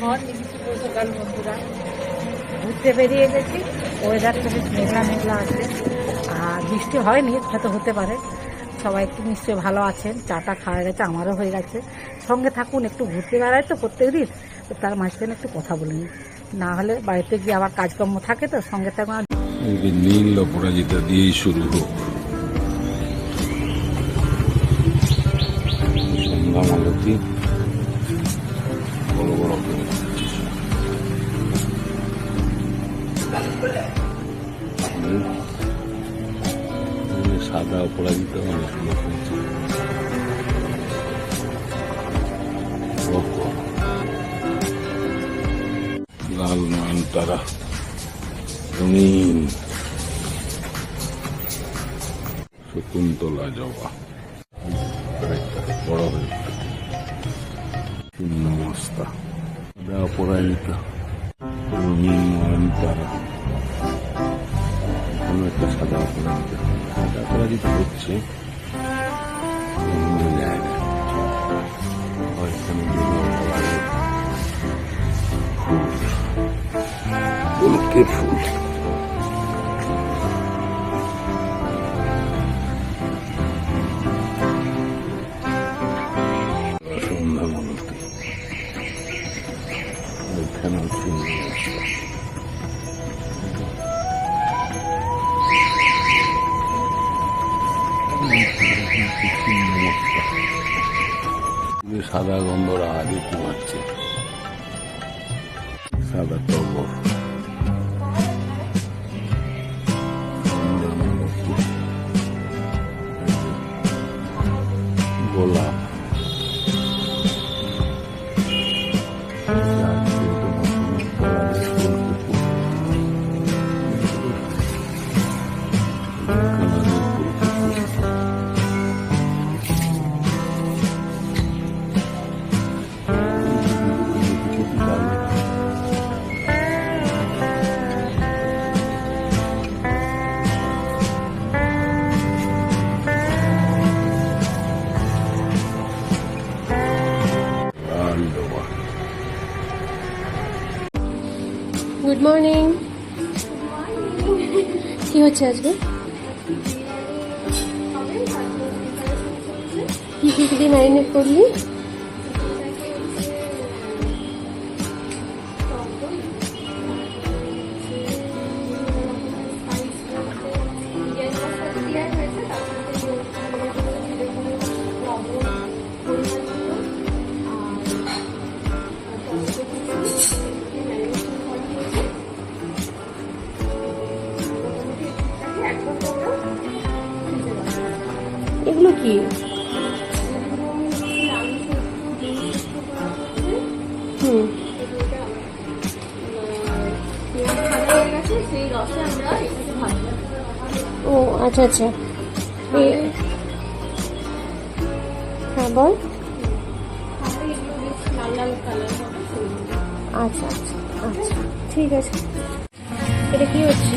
Morning সকাল বন্ধুরা। ঘুরতে বেরিয়ে গেছি। ওয়েদারটা বেশ মেঘলা মেঘলা আছে। আর বৃষ্টি হয়নি, হয়তো হতে পারে। সবাই একটু নিশ্চয়ই ভালো আছেন। চাটা খাওয়া গেছে, আমারও হয়ে গেছে। সঙ্গে থাকুন, একটু ঘুরতে বেড়ায় তো প্রত্যেক দিন। তো তার মাঝখানে একটু কথা বলে। নিই না হলে বাড়িতে গিয়ে আবার কাজকর্ম থাকে তো, সঙ্গে থাকুন। নীল অপরাজিতা দিয়েই শুরু হোক। সাদা অপরাজিতা অনেক। লাল নয়নতারা রঙিন শকুন্তলা জবা। বড় হয়ে শূন্য মস্তা। অপরাজিতা রঙিন নয়ন তারা এখানে একটা সাদা অপরাজিতা সাদা অপরাজিতা হচ্ছে এখানে ফুল। ফুল? সাদা গন্ধরা আগে কুমাচ্ছে সাদা টগর গোলাপ গুড মর্নিং কি হচ্ছে আজকে? কি কি ম্যারিনেট করলি? কি? হুম। ও আচ্ছা আচ্ছা। হ্যাঁ বল। আচ্ছা আচ্ছা আচ্ছা। ঠিক আছে। এটা কি হচ্ছে?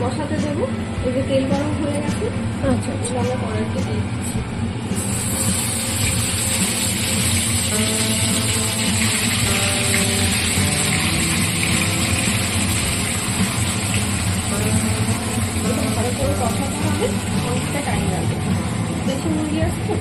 বসাতে দেবো এই যে তেল গরম হয়ে গেছে আচ্ছা আচ্ছা আমরা কড়াইতে দিয়ে দিচ্ছি ভালো করে কষাতে হবে অনেকটা টাইম লাগবে বেশি মুরগি আসছে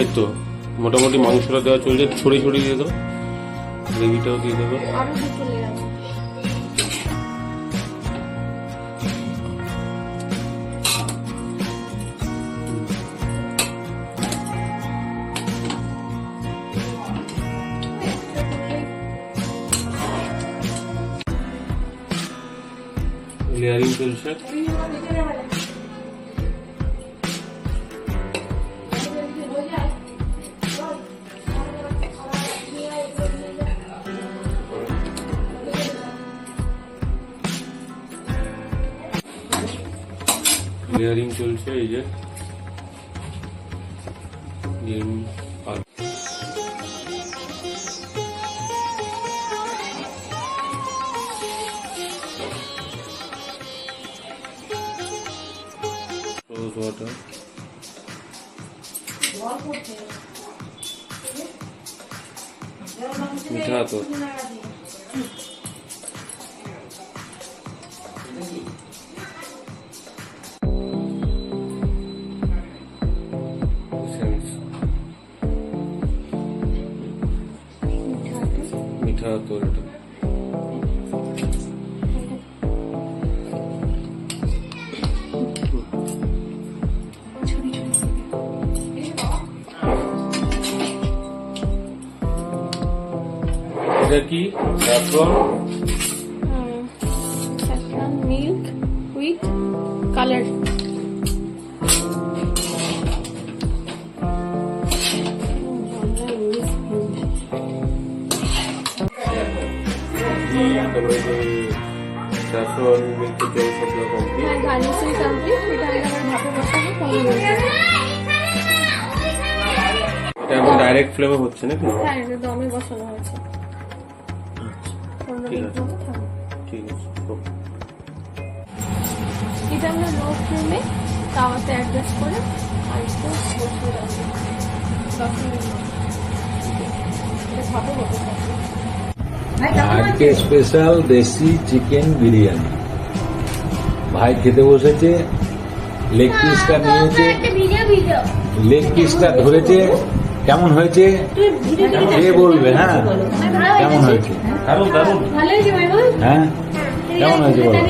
এই তো মোটামুটি মাংসটা দেওয়া চলছে ছড়িয়ে ছড়িয়ে দিয়ে দেবো। গ্রেভিটাও দিয়ে দেবো। লেয়ার আছে লেয়ারিং চলছে লেয়ারিং চলছে এই যে water মিঠা তো। মিঠা তো এটা। এটা কি? Saffron saffron milk with color. Saffron milk জল সবগুলো কমপ্লিট হ্যাঁ গার্নিশিং কমপ্লিট এটা আমি ভাপে বসাবো পনেরো এটা এখন ডাইরেক্ট ফ্লেমে হচ্ছে নাকি? হ্যাঁ এটা দমে বসানো হয়েছে। ঠিক আছে। ঠিক আছে এটা আমরা লো ফ্লেমে তাওয়াতে অ্যাডজাস্ট করে আর একটু বসিয়ে রাখব। দশ মিনিট এটা ভাপে আজকে স্পেশাল দেশি চিকেন বিরিয়ানি। ভাই খেতে বসেছে লেগ পিসটা নিয়েছে। লেগ পিসটা ধরেছে। কেমন হয়েছে? কে বলবে হ্যাঁ? কেমন হয়েছে? ভালো হ্যাঁ? কেমন হয়েছে বলো?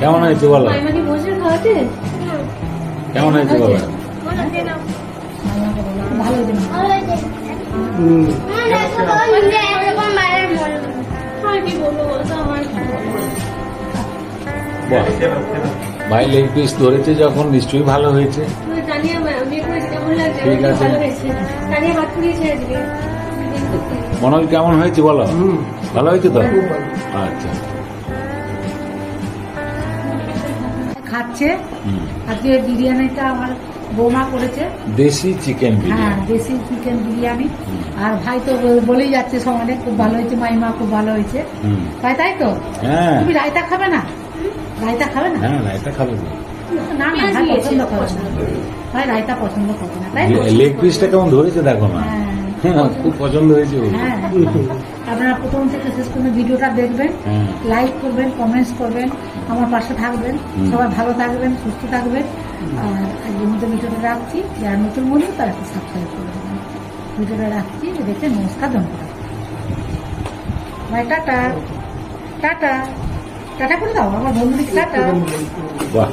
কেমন হয়েছে বলো? কেমন হয়েছে বলো। ভাই লেগ পিস ধরেছে যখন নিশ্চয়ই ভালো হয়েছে। ঠিক আছে। মনোজ কেমন হয়েছে বলো? ভালো হয়েছে তো? আচ্ছা। খাচ্ছে। আজকে বিরিয়ানিটা আমার বৌমা করেছে। দেশি চিকেন হ্যাঁ দেশি চিকেন বিরিয়ানি। আর ভাই তো বলেই যাচ্ছে সমানে খুব ভালো হয়েছে মাইমা খুব ভালো হয়েছে। তাই তাই তো? হ্যাঁ। তুমি রায়তা খাবে না? রায়তা খাবে না? হ্যাঁ না এটা খাবে না। না না ভাই পছন্দ করে ভাই রায়তা পছন্দ করে না তাই লেগ পিসটা কেমন ধরেছে দেখো না। হ্যাঁ। হ্যাঁ, খুব পছন্দ হয়েছে হ্যাঁ। আপনারা প্রথম থেকে শেষ পর্যন্ত ভিডিওটা দেখবেন হ্যাঁ। লাইক করবেন কমেন্টস করবেন আমার পাশে থাকবেন। সবাই ভালো থাকবেন সুস্থ থাকবেন। আর আজকের মধ্যে ভিডিওটা রাখছি। যারা নতুন বলি তারা একটু সাবস্ক্রাইব করে দেবেন। ভিডিওটা রাখছি দেখে নমস্কার ধন্যবাদ। ভাই টাটা। টাটা। টাটা করে দাও আমার বন্ধুদের টাটা। বাহ।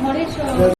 ঘরে সব